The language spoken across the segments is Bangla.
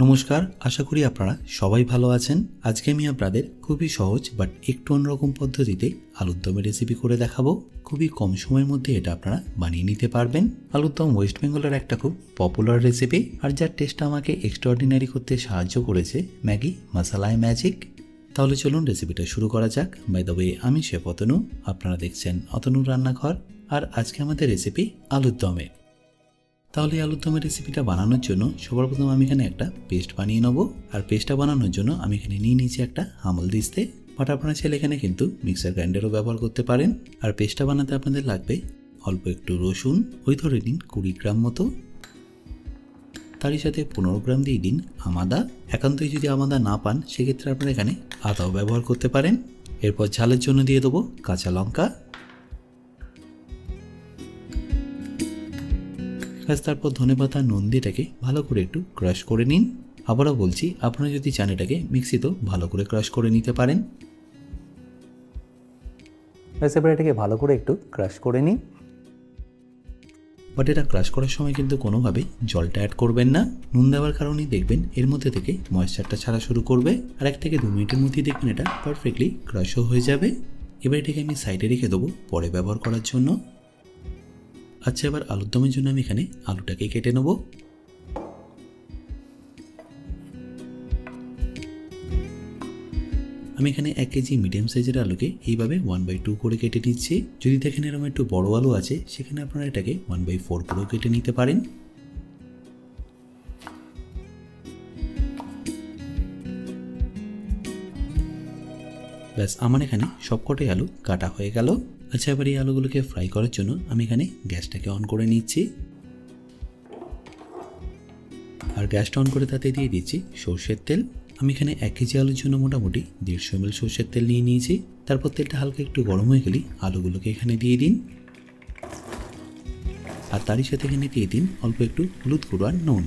নমস্কার, আশা করি আপনারা সবাই ভালো আছেন। আজকে আমি আপনাদের খুবই সহজ বাট একটু অন্যরকম পদ্ধতিতে আলুর দমের রেসিপি করে দেখাবো। খুবই কম সময়ের মধ্যে এটা আপনারা বানিয়ে নিতে পারবেন। আলুর দম ওয়েস্ট বেঙ্গলের একটা খুব পপুলার রেসিপি আর যার টেস্ট আমাকে এক্সট্রাঅর্ডিনারি করতে সাহায্য করেছে ম্যাগি মশালায় ম্যাজিক তাহলে চলুন রেসিপিটা শুরু করা যাক। বাই দ্য ওয়ে আমি শেফ অতনু, আপনারা দেখছেন অতনুর রান্নাঘর। আর আজকে আমাদের রেসিপি আলুর দমের তাহলে আলুর দমের রেসিপিটা বানানোর জন্য সবার প্রথম আমি এখানে একটা পেস্ট বানিয়ে নেব। আর পেস্টটা বানানোর জন্য আমি এখানে নিয়ে নিয়েছি একটা হামল দিস্তে। বাট আপনারা চাইলে এখানে কিন্তু মিক্সার গ্রাইন্ডারও ব্যবহার করতে পারেন। আর পেস্টটা বানাতে আপনাদের লাগবে অল্প একটু রসুন, ওই ধরে নিন কুড়ি গ্রাম মতো। তারই সাথে পনেরো গ্রাম দিয়ে দিন আমাদা। একান্তই যদি আমাদা না পান, সেক্ষেত্রে আপনারা এখানে আদাও ব্যবহার করতে পারেন। এরপর ঝালের জন্য দিয়ে দেবো কাঁচা লঙ্কা। ব্যাস তারপর ধনেপাতা নুন এটাকে ভালো করে একটু ক্রাশ করে নিন। আবারও বলছি, আপনারা যদি চান এটাকে মিক্সিতেও ভালো করে ক্রাশ করে নিতে পারেন। এবার এটাকে ভালো করে একটু ক্রাশ করে নিন। বাট এটা ক্রাশ করার সময় কিন্তু কোনোভাবে জলটা অ্যাড করবেন না। নুন দেওয়ার কারণেই দেখবেন এর মধ্যে থেকে ময়েশ্চারটা ছাড়া শুরু করবে। আর এক থেকে দু মিনিটের মধ্যেই দেখবেন এটা পারফেক্টলি ক্রাশও হয়ে যাবে। এবার এটাকে আমি সাইডে রেখে দেবো পরে ব্যবহার করার জন্য। আচ্ছা এবার আলুর দমের জন্য আমি এখানে আলুটাকে কেটে নেব। আমি এখানে এক কেজি মিডিয়াম সাইজের আলুকে এইভাবে ওয়ান বাই টু করে কেটে নিচ্ছি। যদি দেখেন এরকম একটু বড় আলু আছে, সেখানে আপনারা এটাকে ওয়ান বাই ফোর করেও কেটে নিতে পারেন। ব্যাস, আমার এখানে সবকটাই আলু কাটা হয়ে গেল। আচ্ছা এবার এই আলুগুলোকে ফ্রাই করার জন্য আমি এখানে গ্যাসটাকে অন করে নিচ্ছি। আর গ্যাসটা অন করে তাতে দিয়ে দিচ্ছি সর্ষের তেল। আমি এখানে এক কেজি আলুর জন্য মোটামুটি দেড়শো এমএল সর্ষের তেল নিয়ে নিয়েছি। তারপর তেলটা হালকা একটু গরম হয়ে গেলে আলুগুলোকে এখানে দিয়ে দিন। আর তারই সাথে এখানে দিয়ে দিন অল্প একটু হলুদ গুঁড়ো আর নুন।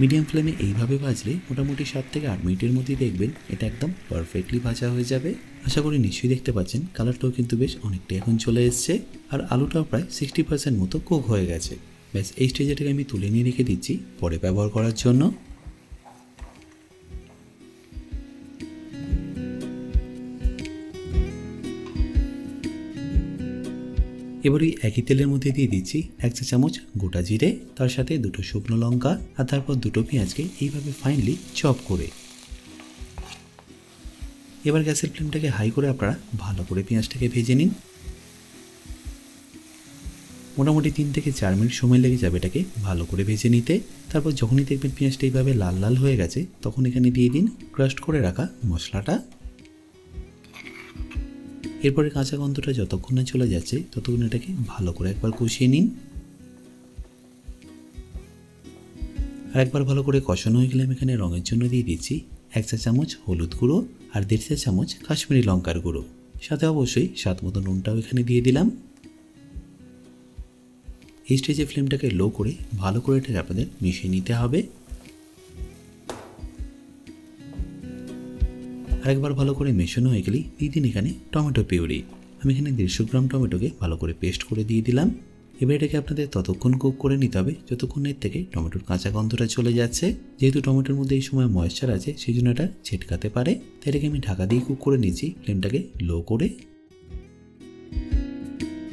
মিডিয়াম ফ্লেমে এইভাবে ভাজলে মোটামুটি সাত থেকে আট মিনিটের মধ্যেই দেখবেন এটা একদম পারফেক্টলি ভাজা হয়ে যাবে। আশা করি নিশ্চয়ই দেখতে পাচ্ছেন কালারটাও কিন্তু বেশ অনেকটা এখন চলে এসছে আর আলুটাও প্রায় সিক্সটি পার্সেন্ট মতো কুক হয়ে গেছে। ব্যাস, এই স্টেজেটাকে আমি তুলে নিয়ে রেখে দিচ্ছি, পরে ব্যবহার করার জন্য। এবার ওই একই তেলের মধ্যে দিয়ে দিচ্ছি এক চা চামচ গোটা জিরে, তার সাথে দুটো শুকনো লঙ্কা আর তারপর দুটো পেঁয়াজকে এইভাবে ফাইনলি চপ করে। এবার গ্যাসের ফ্লেমটাকে হাই করে আপনারা ভালো করে পেঁয়াজটাকে ভেজে নিন। মোটামুটি তিন থেকে চার মিনিট সময় লেগে যাবে এটাকে ভালো করে ভেজে নিতে। তারপর যখনই দেখবেন পেঁয়াজটা এইভাবে লাল লাল হয়ে গেছে, তখন এখানে দিয়ে দিন ক্রাস্ট করে রাখা মশলাটা। এরপরে কাঁচা গন্ধটা যতক্ষণ না চলে যাচ্ছে, ততক্ষণ এটাকে ভালো করে একবার কষিয়ে নিন। আর একবার ভালো করে কষানো হয়ে গেলে আমি এখানে রঙের জন্য দিয়ে দিচ্ছি এক চা চামচ হলুদ গুঁড়ো আর দেড় চা চামচ কাশ্মীরি লঙ্কার গুঁড়ো। সাথে অবশ্যই স্বাদ মতো নুনটাও এখানে দিয়ে দিলাম। এই স্টেজে ফ্লেমটাকে লো করে ভালো করে এটাকে আপনাদের মিশিয়ে নিতে হবে। আরেকবার ভালো করে মেশানো হয়ে গেলেই দিয়ে দিন এখানে টমেটো পিউরি। আমি এখানে দেড়শো গ্রাম টমেটোকে ভালো করে পেস্ট করে দিয়ে দিলাম। এবার এটাকে আপনাদের ততক্ষণ কুক করে নিতে হবে, যতক্ষণ এর থেকে টমেটোর কাঁচা গন্ধটা চলে যাচ্ছে। যেহেতু টমেটোর মধ্যে এই সময় ময়েশ্চার আছে, সেই জন্য এটা ছেটকাতে পারে। তাই এটাকে আমি ঢাকা দিয়ে কুক করে নিয়েছি ফ্লেমটাকে লো করে।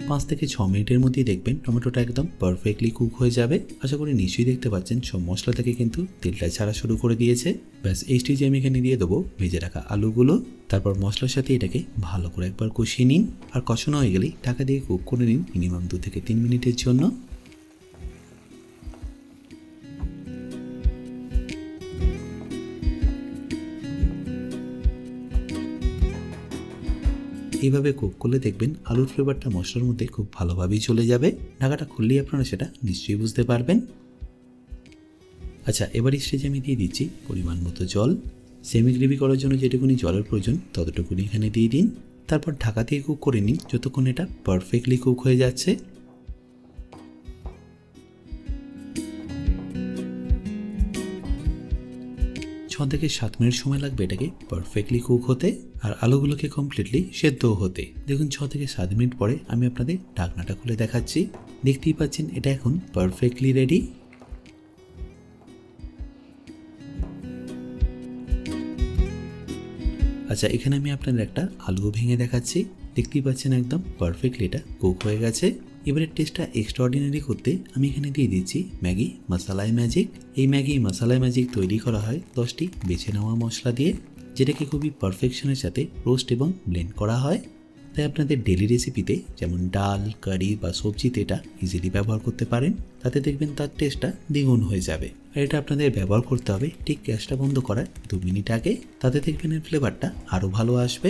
পাঁচ থেকে ছ মিনিটের মধ্যেই দেখবেন টমেটোটা একদম পারফেক্টলি কুক হয়ে যাবে। আশা করি নিশ্চয়ই দেখতে পাচ্ছেন সব মশলা থেকে কিন্তু তেলটা ছাড়া শুরু করে দিয়েছে। ব্যাস, এই স্টেজে আমি এখানে দিয়ে দেবো ভেজে রাখা আলুগুলো। তারপর মশলার সাথে এটাকে ভালো করে একবার কষিয়ে নিন। আর কষানো হয়ে গেলেই টাকা দিয়ে কুক করে নিন মিনিমাম দু থেকে তিন মিনিটের জন্য। এইভাবে কুক করলে দেখবেন আলুর ফ্লেভারটা মশলার মধ্যে খুব ভালোভাবেই চলে যাবে। ঢাকাটা খুললেই আপনারা সেটা নিশ্চয়ই বুঝতে পারবেন। আচ্ছা এবার স্টেজে আমি দিয়ে দিচ্ছি পরিমাণ মতো জল। সেমি গ্রেভি করার জন্য যেটুকুনি জলের প্রয়োজন ততটুকুনি এখানে দিয়ে দিন। তারপর ঢাকা দিয়ে কুক করে নিন, যতক্ষণ এটা পারফেক্টলি কুক হয়ে যাচ্ছে। ছ থেকে সাত মিনিট সময় লাগবে এটাকে পারফেক্টলি কুক হতে আর আলুগুলোকে কমপ্লিটলি সেদ্ধও হতে। দেখুন, ছ থেকে সাত মিনিট পরে আমি আপনাদের ঢাকনাটা খুলে দেখাচ্ছি। দেখতেই পাচ্ছেন, এটা এখন পারফেক্টলি রেডি আচ্ছা এখানে আমি আপনাদের একটা আলুও ভেঙে দেখাচ্ছি। দেখতেই পাচ্ছেন একদম পারফেক্টলি এটা কুক হয়ে গেছে। এবারে টেস্টটা এক্সট্রাঅর্ডিনারি করতে আমি এখানে দিয়ে দিচ্ছি ম্যাগি মশালাই ম্যাজিক এই ম্যাগি মশালাই ম্যাজিক তৈরি করা হয় দশটি বেছে নেওয়া মশলা দিয়ে, যেটাকে খুবই পারফেকশনের সাথে রোস্ট এবং ব্লেন্ড করা হয়। তাই আপনাদের ডেলি রেসিপিতে যেমন ডাল, কারি বা সবজিতে এটা ইজিলি ব্যবহার করতে পারেন। তাতে দেখবেন তার টেস্টটা দ্বিগুণ হয়ে যাবে। আর এটা আপনাদের ব্যবহার করতে হবে ঠিক গ্যাসটা বন্ধ করার দু মিনিট আগে। তাতে দেখবেন এর ফ্লেভারটা আরও ভালো আসবে।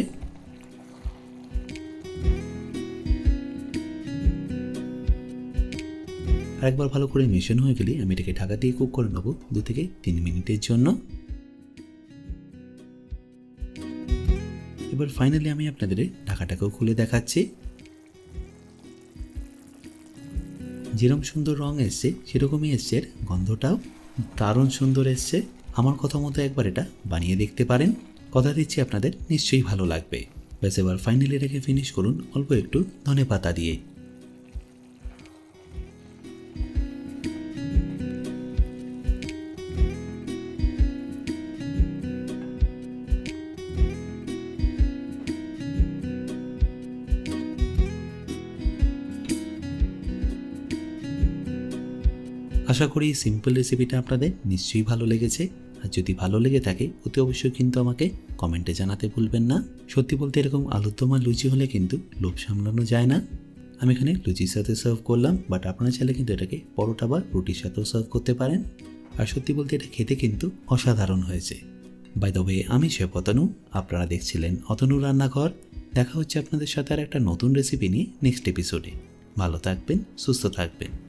আরেকবার ভালো করে মেশানো হয়ে গেলে আমি এটাকে ঢাকা দিয়ে কুক করে নেব দু থেকে তিন মিনিটের জন্য। এবার ফাইনালি আমি আপনাদের ঢাকাটাকেও খুলে দেখাচ্ছি। যেরকম সুন্দর রং এসছে, সেরকমই এসছে, এর গন্ধটাও দারুণ সুন্দর এসছে। আমার কথা মতো একবার এটা বানিয়ে দেখতে পারেন। কথা দিচ্ছি আপনাদের, নিশ্চয়ই ভালো লাগবে। ব্যাস, এবার ফাইনালি এটাকে ফিনিশ করুন, অল্প একটু ধনে পাতা দিয়ে। আশা করি এই সিম্পল রেসিপিটা আপনাদের নিশ্চয়ই ভালো লেগেছে। আর যদি ভালো লেগে থাকে, অতি অবশ্যই কিন্তু আমাকে কমেন্টে জানাতে ভুলবেন না। সত্যি বলতে এরকম আলুর আর লুচি হলে কিন্তু লোভ সামলানো যায় না। আমি এখানে লুচির সাথে সার্ভ করলাম বাট আপনারা চাইলে কিন্তু এটাকে পরোটা বা রুটির সাথেও সার্ভ করতে পারেন। আর সত্যি বলতে এটা খেতে কিন্তু অসাধারণ হয়েছে। বাই দ্য ওয়ে আমি শেফ অতনু, আপনারা দেখছিলেন অতনু রান্নাঘর। দেখা হচ্ছে আপনাদের সাথে আর একটা নতুন রেসিপি নিয়ে নেক্সট এপিসোডে ভালো থাকবেন, সুস্থ থাকবেন।